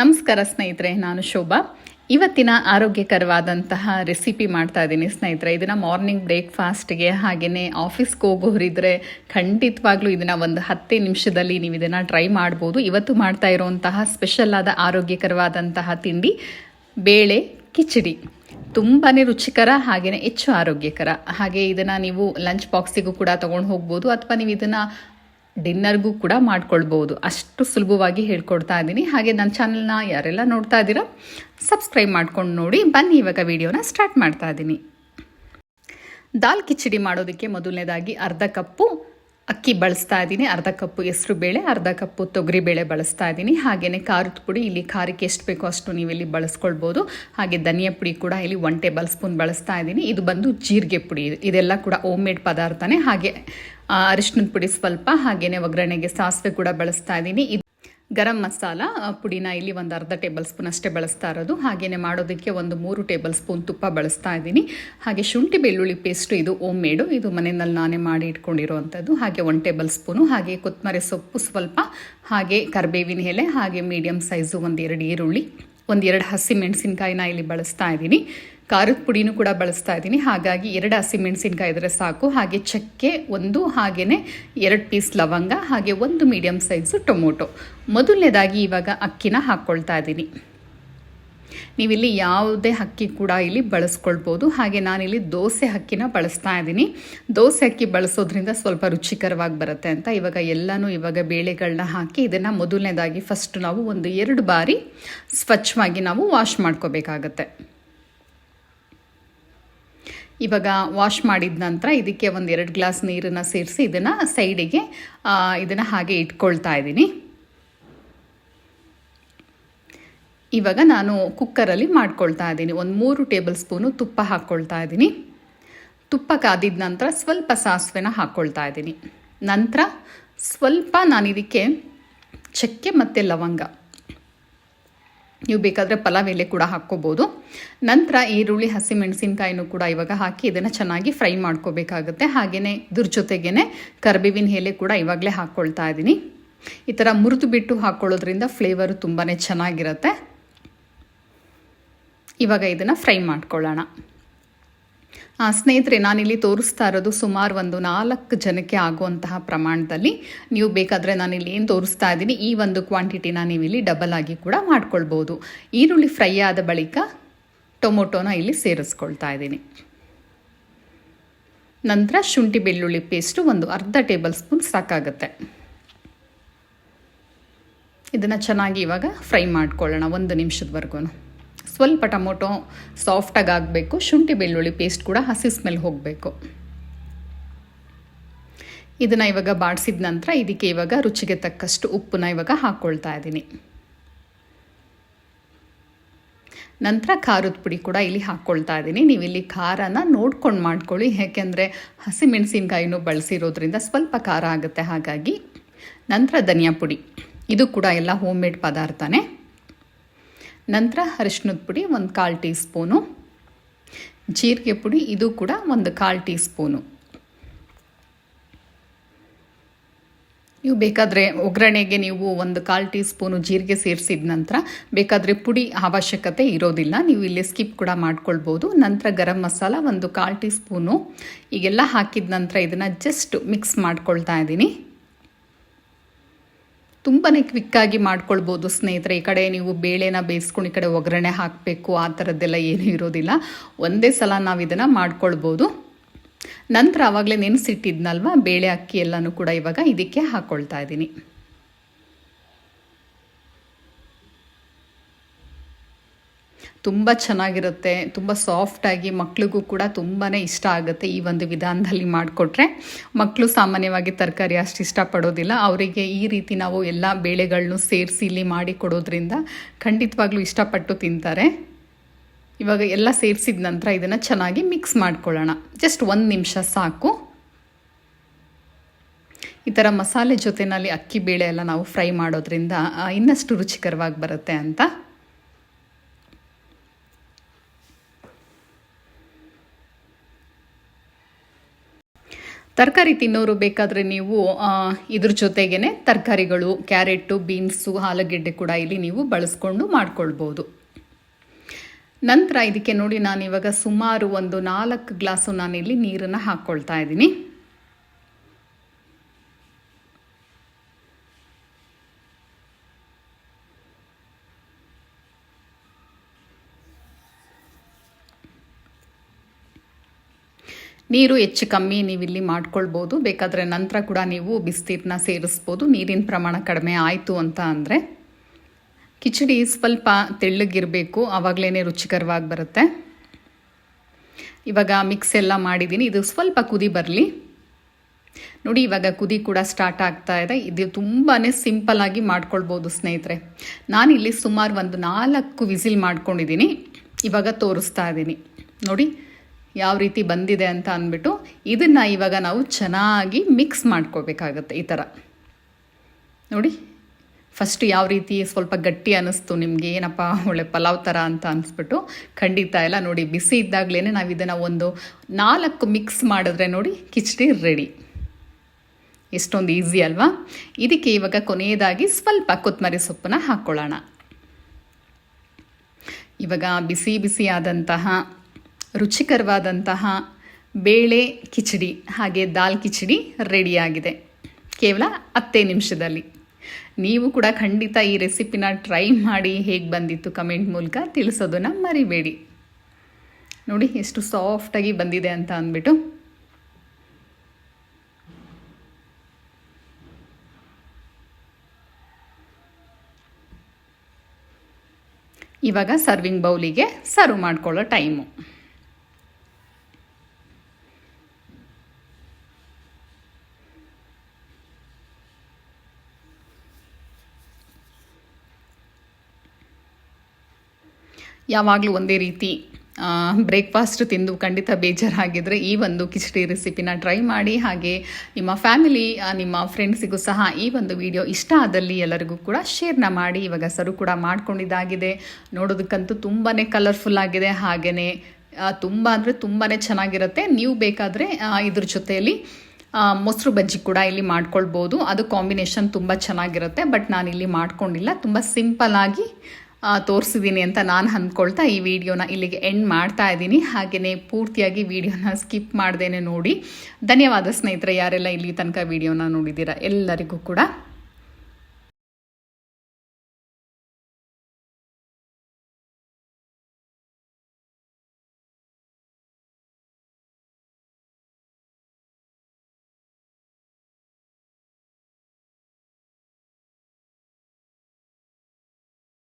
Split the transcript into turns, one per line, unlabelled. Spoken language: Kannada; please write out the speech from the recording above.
ನಮಸ್ಕಾರ ಸ್ನೇಹಿತರೆ, ನಾನು ಶೋಭಾ. ಇವತ್ತಿನ ಆರೋಗ್ಯಕರವಾದಂತಹ ರೆಸಿಪಿ ಮಾಡ್ತಾ ಇದ್ದೀನಿ ಸ್ನೇಹಿತರೆ. ಇದನ್ನು ಮಾರ್ನಿಂಗ್ ಬ್ರೇಕ್ಫಾಸ್ಟ್ಗೆ ಹಾಗೆಯೇ ಆಫೀಸ್ಗೆ ಹೋಗೋರಿದ್ರೆ ಖಂಡಿತವಾಗ್ಲೂ ಇದನ್ನು ಒಂದು ಹತ್ತೇ ನಿಮಿಷದಲ್ಲಿ ನೀವು ಇದನ್ನು ಟ್ರೈ ಮಾಡ್ಬೋದು. ಇವತ್ತು ಮಾಡ್ತಾ ಇರುವಂತಹ ಸ್ಪೆಷಲ್ ಆದ ಆರೋಗ್ಯಕರವಾದಂತಹ ತಿಂಡಿ ಬೇಳೆ, ಕಿಚಡಿ. ತುಂಬಾ ರುಚಿಕರ ಹಾಗೆಯೇ ಹೆಚ್ಚು ಆರೋಗ್ಯಕರ. ಹಾಗೆ ಇದನ್ನು ನೀವು ಲಂಚ್ ಬಾಕ್ಸಿಗೂ ಕೂಡ ತೊಗೊಂಡು ಹೋಗ್ಬೋದು. ಅಥವಾ ನೀವು ಇದನ್ನು ಡಿನ್ನರ್ಗೂ ಕೂಡ ಮಾಡ್ಕೊಳ್ಬೋದು ಅಷ್ಟು ಸುಲಭವಾಗಿ ಹೇಳ್ಕೊಡ್ತಾ ಇದ್ದೀನಿ. ಹಾಗೆ ನನ್ನ ಚಾನಲ್ನ ಯಾರೆಲ್ಲ ನೋಡ್ತಾ ಇದ್ದೀರೋ ಸಬ್ಸ್ಕ್ರೈಬ್ ಮಾಡ್ಕೊಂಡು ನೋಡಿ. ಬನ್ನಿ, ಇವಾಗ ವಿಡಿಯೋನ ಸ್ಟಾರ್ಟ್ ಮಾಡ್ತಾ ಇದ್ದೀನಿ. ದಾಲ್ ಕಿಚಡಿ ಮಾಡೋದಕ್ಕೆ ಮೊದಲನೇದಾಗಿ ಅರ್ಧ ಕಪ್ಪು ಅಕ್ಕಿ ಬಳಸ್ತಾ ಇದ್ದೀನಿ. ಅರ್ಧ ಕಪ್ಪು ಹೆಸರು ಬೇಳೆ, ಅರ್ಧ ಕಪ್ಪು ತೊಗರಿ ಬೇಳೆ ಬಳಸ್ತಾ ಇದ್ದೀನಿ. ಹಾಗೆಯೇ ಖಾರದ ಪುಡಿ, ಇಲ್ಲಿ ಖಾರಕ್ಕೆ ಎಷ್ಟು ಬೇಕೋ ಅಷ್ಟು ನೀವು ಇಲ್ಲಿ ಬಳಸ್ಕೊಳ್ಬೋದು. ಹಾಗೆ ಧನಿಯಾ ಪುಡಿ ಕೂಡ ಇಲ್ಲಿ ಒನ್ ಟೇಬಲ್ ಸ್ಪೂನ್ ಬಳಸ್ತಾ ಇದ್ದೀನಿ. ಇದು ಬಂದು ಜೀರಿಗೆ ಪುಡಿ. ಇದೆಲ್ಲ ಕೂಡ ಓಮ್ ಮೇಡ್ ಪದಾರ್ಥನೇ. ಹಾಗೆ ಅರಿಶಿನದ ಪುಡಿ ಸ್ವಲ್ಪ ಹಾಗೆಯೇ ಒಗ್ಗರಣೆಗೆ ಸಾಸಿವೆ ಕೂಡ ಬಳಸ್ತಾ ಇದ್ದೀನಿ. ಗರಂ ಮಸಾಲ ಪುಡಿನ ಇಲ್ಲಿ ಒಂದು ಅರ್ಧ ಟೇಬಲ್ ಸ್ಪೂನ್ ಅಷ್ಟೇ ಬಳಸ್ತಾ ಇರೋದು. ಹಾಗೆಯೇ ಮಾಡೋದಕ್ಕೆ ಒಂದು ಮೂರು ಟೇಬಲ್ ಸ್ಪೂನ್ ತುಪ್ಪ ಬಳಸ್ತಾ ಇದ್ದೀನಿ. ಹಾಗೆ ಶುಂಠಿ ಬೆಳ್ಳುಳ್ಳಿ ಪೇಸ್ಟು ಇದು ಓಮ್ ಮೇಡು ಇದು ಮನೆಯಲ್ಲಿ ನಾನೇ ಮಾಡಿ ಇಟ್ಕೊಂಡಿರುವಂಥದ್ದು ಹಾಗೆ ಒನ್ ಟೇಬಲ್ ಸ್ಪೂನು, ಹಾಗೆ ಕೊತ್ತಂಬರಿ ಸೊಪ್ಪು ಸ್ವಲ್ಪ, ಹಾಗೆ ಕರ್ಬೇವಿನ ಎಲೆ, ಹಾಗೆ ಮೀಡಿಯಮ್ ಸೈಜು ಒಂದೆರಡು ಈರುಳ್ಳಿ ಒಂದೆರಡು ಹಸಿ ಮೆಣಸಿನ್ಕಾಯಿನ ಇಲ್ಲಿ ಬಳಸ್ತಾ ಇದ್ದೀನಿ. ಖಾರದ ಪುಡಿನೂ ಕೂಡ ಬಳಸ್ತಾ ಇದ್ದೀನಿ. ಹಾಗಾಗಿ ಎರಡು ಹಸಿಮೆಣಸಿನ್ಕಾಯಿ ಇದ್ರೆ ಸಾಕು. ಹಾಗೆ ಚಕ್ಕೆ ಒಂದು ಹಾಗೆಯೇ ಎರಡು ಪೀಸ್ ಲವಂಗ, ಹಾಗೆ ಒಂದು ಮೀಡಿಯಮ್ ಸೈಜು ಟೊಮೊಟೊ. ಮೊದಲನೇದಾಗಿ ಇವಾಗ ಅಕ್ಕಿನ ಹಾಕ್ಕೊಳ್ತಾ ಇದ್ದೀನಿ. ನೀವಿಲ್ಲಿ ಯಾವುದೇ ಅಕ್ಕಿ ಕೂಡ ಇಲ್ಲಿ ಬಳಸ್ಕೊಳ್ಬೋದು. ಹಾಗೆ ನಾನಿಲ್ಲಿ ದೋಸೆ ಅಕ್ಕಿನ ಬಳಸ್ತಾ ಇದ್ದೀನಿ. ದೋಸೆ ಅಕ್ಕಿ ಬಳಸೋದ್ರಿಂದ ಸ್ವಲ್ಪ ರುಚಿಕರವಾಗಿ ಬರುತ್ತೆ ಅಂತ. ಇವಾಗ ಎಲ್ಲನೂ ಇವಾಗ ಬೇಳೆಗಳನ್ನ ಹಾಕಿ ಇದನ್ನು ಮೊದಲನೇದಾಗಿ ಫಸ್ಟ್ ನಾವು ಒಂದು ಎರಡು ಬಾರಿ ಸ್ವಚ್ಛವಾಗಿ ನಾವು ವಾಶ್ ಮಾಡ್ಕೋಬೇಕಾಗತ್ತೆ. ಇವಾಗ ವಾಶ್ ಮಾಡಿದ ನಂತರ ಇದಕ್ಕೆ ಒಂದು ಎರಡು ಗ್ಲಾಸ್ ನೀರನ್ನು ಸೇರಿಸಿ ಇದನ್ನು ಸೈಡಿಗೆ ಇದನ್ನು ಹಾಗೆ ಇಟ್ಕೊಳ್ತಾ ಇದ್ದೀನಿ. ಇವಾಗ ನಾನು ಕುಕ್ಕರಲ್ಲಿ ಮಾಡ್ಕೊಳ್ತಾ ಇದ್ದೀನಿ. ಒಂದು ಮೂರು ಟೇಬಲ್ ಸ್ಪೂನು ತುಪ್ಪ ಹಾಕ್ಕೊಳ್ತಾ ಇದ್ದೀನಿ. ತುಪ್ಪ ಕಾದಿದ ನಂತರ ಸ್ವಲ್ಪ ಸಾಸಿವೆನ ಹಾಕ್ಕೊಳ್ತಾ ಇದ್ದೀನಿ. ನಂತರ ಸ್ವಲ್ಪ ನಾನು ಇದಕ್ಕೆ ಚಕ್ಕೆ ಮತ್ತು ಲವಂಗ. ನೀವು ಬೇಕಾದರೆ ಪಲಾವ್ ಎಲೆ ಕೂಡ ಹಾಕ್ಕೋಬೋದು. ನಂತರ ಈರುಳ್ಳಿ ಹಸಿಮೆಣಸಿನ್ಕಾಯಿನೂ ಕೂಡ ಇವಾಗ ಹಾಕಿ ಇದನ್ನು ಚೆನ್ನಾಗಿ ಫ್ರೈ ಮಾಡ್ಕೋಬೇಕಾಗುತ್ತೆ. ಹಾಗೆಯೇ ಇದ್ರ ಜೊತೆಗೇ ಕರ್ಬೇವಿನ ಎಲೆ ಕೂಡ ಇವಾಗಲೇ ಹಾಕ್ಕೊಳ್ತಾ ಇದ್ದೀನಿ ಈ ಥರ ಮುರಿದು ಬಿಟ್ಟು ಹಾಕ್ಕೊಳ್ಳೋದ್ರಿಂದ ಫ್ಲೇವರು ತುಂಬಾ ಚೆನ್ನಾಗಿರುತ್ತೆ. ಇವಾಗ ಇದನ್ನು ಫ್ರೈ ಮಾಡ್ಕೊಳ್ಳೋಣ. ಸ್ನೇಹಿತರೆ, ನಾನಿಲ್ಲಿ ತೋರಿಸ್ತಾ ಇರೋದು ಸುಮಾರು ಒಂದು ನಾಲ್ಕು ಜನಕ್ಕೆ ಆಗುವಂತಹ ಪ್ರಮಾಣದಲ್ಲಿ. ನೀವು ಬೇಕಾದರೆ ನಾನಿಲ್ಲಿ ಏನು ತೋರಿಸ್ತಾ ಇದ್ದೀನಿ, ಈ ಒಂದು ಕ್ವಾಂಟಿಟಿನ ನೀವು ಇಲ್ಲಿ ಡಬಲ್ ಆಗಿ ಕೂಡ ಮಾಡ್ಕೊಳ್ಬೋದು. ಈರುಳ್ಳಿ ಫ್ರೈ ಆದ ಬಳಿಕ ಟೊಮೊಟೊನ ಇಲ್ಲಿ ಸೇರಿಸ್ಕೊಳ್ತಾ ಇದ್ದೀನಿ. ನಂತರ ಶುಂಠಿ ಬೆಳ್ಳುಳ್ಳಿ ಪೇಸ್ಟು ಒಂದು ಅರ್ಧ ಟೇಬಲ್ ಸ್ಪೂನ್ ಸಾಕಾಗುತ್ತೆ. ಇದನ್ನು ಚೆನ್ನಾಗಿ ಇವಾಗ ಫ್ರೈ ಮಾಡ್ಕೊಳ್ಳೋಣ, ಒಂದು ನಿಮಿಷದವರೆಗೂ ಸ್ವಲ್ಪ ಟೊಮೊಟೊ ಸಾಫ್ಟಾಗಿ ಆಗಬೇಕು, ಶುಂಠಿ ಬೆಳ್ಳುಳ್ಳಿ ಪೇಸ್ಟ್ ಕೂಡ ಹಸಿ ಸ್ಮೆಲ್ ಹೋಗಬೇಕು. ಇದನ್ನು ಇವಾಗ ಬಾಡಿಸಿದ ನಂತರ ಇದಕ್ಕೆ ಇವಾಗ ರುಚಿಗೆ ತಕ್ಕಷ್ಟು ಉಪ್ಪನ್ನ ಇವಾಗ ಹಾಕ್ಕೊಳ್ತಾ ಇದ್ದೀನಿ ನಂತರ ಖಾರದ ಪುಡಿ ಕೂಡ ಇಲ್ಲಿ ಹಾಕ್ಕೊಳ್ತಾ ಇದ್ದೀನಿ ನೀವು ಇಲ್ಲಿ ಖಾರನ ನೋಡ್ಕೊಂಡು ಮಾಡ್ಕೊಳ್ಳಿ. ಯಾಕೆಂದರೆ ಹಸಿಮೆಣಸಿನ್ಕಾಯಿನೂ ಬಳಸಿರೋದ್ರಿಂದ ಸ್ವಲ್ಪ ಖಾರ ಆಗುತ್ತೆ. ಹಾಗಾಗಿ ನಂತರ ಧನಿಯಾ ಪುಡಿ. ಇದು ಕೂಡ ಎಲ್ಲ ಹೋಮ್ ಮೇಡ್ ಪದಾರ್ಥನೇ. ನಂತರ ಅರಿಶಿನದ ಪುಡಿ ಒಂದು ಕಾಲು ಟೀ ಸ್ಪೂನು ಜೀರಿಗೆ ಪುಡಿ ಇದು ಕೂಡ ಒಂದು ಕಾಲು ಟೀ ಸ್ಪೂನು ನೀವು ಬೇಕಾದರೆ ಒಗ್ಗರಣೆಗೆ ನೀವು ಒಂದು ಕಾಲು ಟೀ ಸ್ಪೂನು ಜೀರಿಗೆ ಸೇರಿಸಿದ ನಂತರ ಬೇಕಾದರೆ ಪುಡಿ ಅವಶ್ಯಕತೆ ಇರೋದಿಲ್ಲ. ನೀವು ಇಲ್ಲಿ ಸ್ಕಿಪ್ ಕೂಡ ಮಾಡ್ಕೊಳ್ಬೋದು. ನಂತರ ಗರಂ ಮಸಾಲ ಒಂದು ಕಾಲು ಟೀ ಸ್ಪೂನು ಈಗೆಲ್ಲ ಹಾಕಿದ ನಂತರ ಇದನ್ನು ಜಸ್ಟ್ ಮಿಕ್ಸ್ ಮಾಡ್ಕೊಳ್ತಾ ಇದ್ದೀನಿ. ತುಂಬಾ ಕ್ವಿಕ್ಕಾಗಿ ಮಾಡ್ಕೊಳ್ಬೋದು ಸ್ನೇಹಿತರೆ. ಈ ಕಡೆ ನೀವು ಬೇಳೆನ ಬೇಯಿಸ್ಕೊಂಡು ಈ ಕಡೆ ಒಗ್ಗರಣೆ ಹಾಕಬೇಕು, ಆ ಥರದ್ದೆಲ್ಲ ಏನೂ ಇರೋದಿಲ್ಲ. ಒಂದೇ ಸಲ ನಾವು ಇದನ್ನು ಮಾಡ್ಕೊಳ್ಬೋದು. ನಂತರ ಆವಾಗಲೇ ನೆನೆಸಿಟ್ಟಿದ್ನಲ್ವ, ಬೇಳೆ ಅಕ್ಕಿ ಎಲ್ಲನೂ ಕೂಡ ಇವಾಗ ಇದಕ್ಕೆ ಹಾಕ್ಕೊಳ್ತಾ ಇದ್ದೀನಿ. ತುಂಬ ಚೆನ್ನಾಗಿರುತ್ತೆ, ತುಂಬ ಸಾಫ್ಟಾಗಿ ಮಕ್ಳಿಗೂ ಕೂಡ ತುಂಬಾ ಇಷ್ಟ ಆಗುತ್ತೆ ಈ ಒಂದು ವಿಧಾನದಲ್ಲಿ ಮಾಡಿಕೊಟ್ರೆ. ಮಕ್ಕಳು ಸಾಮಾನ್ಯವಾಗಿ ತರಕಾರಿ ಅಷ್ಟು ಇಷ್ಟಪಡೋದಿಲ್ಲ. ಅವರಿಗೆ ಈ ರೀತಿ ನಾವು ಎಲ್ಲ ಬೇಳೆಗಳನ್ನು ಸೇರಿಸಿ ಇಲ್ಲಿ ಮಾಡಿ ಕೊಡೋದ್ರಿಂದ ಖಂಡಿತವಾಗ್ಲೂ ಇಷ್ಟಪಟ್ಟು ತಿಂತಾರೆ. ಇವಾಗ ಎಲ್ಲ ಸೇರಿಸಿದ ನಂತರ ಇದನ್ನು ಚೆನ್ನಾಗಿ ಮಿಕ್ಸ್ ಮಾಡ್ಕೊಳ್ಳೋಣ. ಜಸ್ಟ್ ಒಂದು ನಿಮಿಷ ಸಾಕು. ಈ ಥರ ಮಸಾಲೆ ಜೊತೆಯಲ್ಲಿ ಅಕ್ಕಿ ಬೇಳೆ ಎಲ್ಲ ನಾವು ಫ್ರೈ ಮಾಡೋದ್ರಿಂದ ಇನ್ನಷ್ಟು ರುಚಿಕರವಾಗಿ ಬರುತ್ತೆ ಅಂತ. ತರಕಾರಿ ತಿನ್ನೋರು ಬೇಕಾದರೆ ನೀವು ಇದ್ರ ಜೊತೆಗೇ ತರಕಾರಿಗಳು, ಕ್ಯಾರೆಟು, ಬೀನ್ಸು ಆಲೂಗೆಡ್ಡೆ ಕೂಡ ಇಲ್ಲಿ ನೀವು ಬಳಸ್ಕೊಂಡು ಮಾಡ್ಕೊಳ್ಬೋದು. ನಂತರ ಇದಕ್ಕೆ ನೋಡಿ ನಾನು ಇವಾಗ ಸುಮಾರು ಒಂದು ನಾಲ್ಕು ಗ್ಲಾಸು ನಾನಿಲ್ಲಿ ನೀರನ್ನು ಹಾಕ್ಕೊಳ್ತಾ ಇದ್ದೀನಿ. ನೀರು ಹೆಚ್ಚು ಕಮ್ಮಿ ನೀವಿಲ್ಲಿ ಮಾಡ್ಕೊಳ್ಬೋದು. ಬೇಕಾದರೆ ನಂತರ ಕೂಡ ನೀವು ಬಿಸಿನೀರನ್ನ ಸೇರಿಸ್ಬೋದು. ನೀರಿನ ಪ್ರಮಾಣ ಕಡಿಮೆ ಆಯಿತು ಅಂತ ಅಂದರೆ ಕಿಚಡಿ ಸ್ವಲ್ಪ ತೆಳ್ಳಗಿರಬೇಕು. ಆವಾಗಲೇ ರುಚಿಕರವಾಗಿ ಬರುತ್ತೆ. ಇವಾಗ ಮಿಕ್ಸ್ ಎಲ್ಲ ಮಾಡಿದ್ದೀನಿ. ಇದು ಸ್ವಲ್ಪ ಕುದಿ ಬರಲಿ. ನೋಡಿ, ಇವಾಗ ಕುದಿ ಕೂಡ ಸ್ಟಾರ್ಟ್ ಆಗ್ತಾ ಇದೆ. ಇದು ತುಂಬಾ ಸಿಂಪಲ್ಲಾಗಿ ಮಾಡ್ಕೊಳ್ಬೋದು ಸ್ನೇಹಿತರೆ. ನಾನಿಲ್ಲಿ ಸುಮಾರು ಒಂದು ನಾಲ್ಕು ವಿಸಿಲ್ ಮಾಡ್ಕೊಂಡಿದ್ದೀನಿ. ಇವಾಗ ತೋರಿಸ್ತಾ ಇದ್ದೀನಿ. ನೋಡಿ ಯಾವ ರೀತಿ ಬಂದಿದೆ ಅಂತ ಅಂದ್ಬಿಟ್ಟು ಇದನ್ನು ಇವಾಗ ನಾವು ಚೆನ್ನಾಗಿ ಮಿಕ್ಸ್ ಮಾಡ್ಕೋಬೇಕಾಗತ್ತೆ ಈ ಥರ ನೋಡಿ ಫಸ್ಟ್ ಯಾವ ರೀತಿ ಸ್ವಲ್ಪ ಗಟ್ಟಿ ಅನ್ನಿಸ್ತು ನಿಮಗೆ, ಏನಪ್ಪ ಒಳ್ಳೆ ಪಲಾವ್ ಥರ ಅಂತ ಅನಿಸ್ಬಿಟ್ಟು ಖಂಡಿತ ಇಲ್ಲ ನೋಡಿ, ಬಿಸಿ ಇದ್ದಾಗಲೇ ನಾವು ಇದನ್ನು ಒಂದು ನಾಲ್ಕು ಮಿಕ್ಸ್ ಮಾಡಿದ್ರೆ ನೋಡಿ ಕಿಚಡಿ ರೆಡಿ ಎಷ್ಟೊಂದು ಈಸಿ ಅಲ್ವಾ? ಇದಕ್ಕೆ ಇವಾಗ ಕೊನೆಯದಾಗಿ ಸ್ವಲ್ಪ ಕೊತ್ತಂಬರಿ ಸೊಪ್ಪನ್ನ ಹಾಕ್ಕೊಳ್ಳೋಣ ಇವಾಗ ಬಿಸಿ ಬಿಸಿಯಾದಂತಹ ರುಚಿಕರವಾದಂತಹ ಬೇಳೆ ಕಿಚಡಿ ಹಾಗೆ ದಾಲ್ ಕಿಚಡಿ ರೆಡಿಯಾಗಿದೆ. ಕೇವಲ ಹತ್ತೇ ನಿಮಿಷದಲ್ಲಿ. ನೀವು ಕೂಡ ಖಂಡಿತ ಈ ರೆಸಿಪಿನ ಟ್ರೈ ಮಾಡಿ ಹೇಗೆ ಬಂದಿತ್ತು ಕಮೆಂಟ್ ಮೂಲಕ ತಿಳಿಸೋದನ್ನು ಮರಿಬೇಡಿ. ನೋಡಿ ಎಷ್ಟು ಸಾಫ್ಟಾಗಿ ಬಂದಿದೆ ಅಂತ ಅಂದ್ಬಿಟ್ಟು. ಇವಾಗ ಸರ್ವಿಂಗ್ ಬೌಲಿಗೆ ಸರ್ವ್ ಮಾಡ್ಕೊಳ್ಳೋ ಟೈಮು. ಯಾವಾಗಲೂ ಒಂದೇ ರೀತಿ ಬ್ರೇಕ್ಫಾಸ್ಟ್ ತಿಂದು ಖಂಡಿತ ಬೇಜಾರಾಗಿದ್ದರೆ ಈ ಒಂದು ಕಿಚಡಿ ರೆಸಿಪಿನ ಟ್ರೈ ಮಾಡಿ. ಹಾಗೆ ನಿಮ್ಮ ಫ್ಯಾಮಿಲಿ ನಿಮ್ಮ ಫ್ರೆಂಡ್ಸಿಗೂ ಸಹ ಈ ಒಂದು ವಿಡಿಯೋ ಇಷ್ಟ ಆದಲ್ಲಿ ಎಲ್ಲರಿಗೂ ಕೂಡ ಶೇರ್ನ ಮಾಡಿ. ಇವಾಗ ಸರು ಕೂಡ ಮಾಡ್ಕೊಂಡಿದ್ದಾಗಿದೆ. ನೋಡೋದಕ್ಕಂತೂ ತುಂಬಾ ಕಲರ್ಫುಲ್ ಆಗಿದೆ. ಹಾಗೆಯೇ ತುಂಬ ಅಂದರೆ ತುಂಬಾ ಚೆನ್ನಾಗಿರುತ್ತೆ. ನೀವು ಬೇಕಾದರೆ ಇದ್ರ ಜೊತೆಯಲ್ಲಿ ಮೊಸರು ಬಜ್ಜಿ ಕೂಡ ಇಲ್ಲಿ ಮಾಡ್ಕೊಳ್ಬೋದು. ಅದು ಕಾಂಬಿನೇಷನ್ ತುಂಬ ಚೆನ್ನಾಗಿರುತ್ತೆ. ಬಟ್ ನಾನು ಇಲ್ಲಿ ಮಾಡ್ಕೊಂಡಿಲ್ಲ. ತುಂಬ ಆಗಿ ತೋರಿಸಿದ್ದೀನಿ ಅಂತ ನಾನು ಅಂದ್ಕೊಳ್ತಾ ಈ ವಿಡಿಯೋನ ಇಲ್ಲಿಗೆ ಎಂಡ್ ಮಾಡ್ತಾ ಇದ್ದೀನಿ. ಹಾಗೆಯೇ ಪೂರ್ತಿಯಾಗಿ ವಿಡಿಯೋನ ಸ್ಕಿಪ್ ಮಾಡ್ದೇನೆ ನೋಡಿ. ಧನ್ಯವಾದ ಸ್ನೇಹಿತರೆ, ಯಾರೆಲ್ಲ ಇಲ್ಲಿ ತನಕ ವಿಡಿಯೋನ ನೋಡಿದ್ದೀರಾ ಎಲ್ಲರಿಗೂ ಕೂಡ.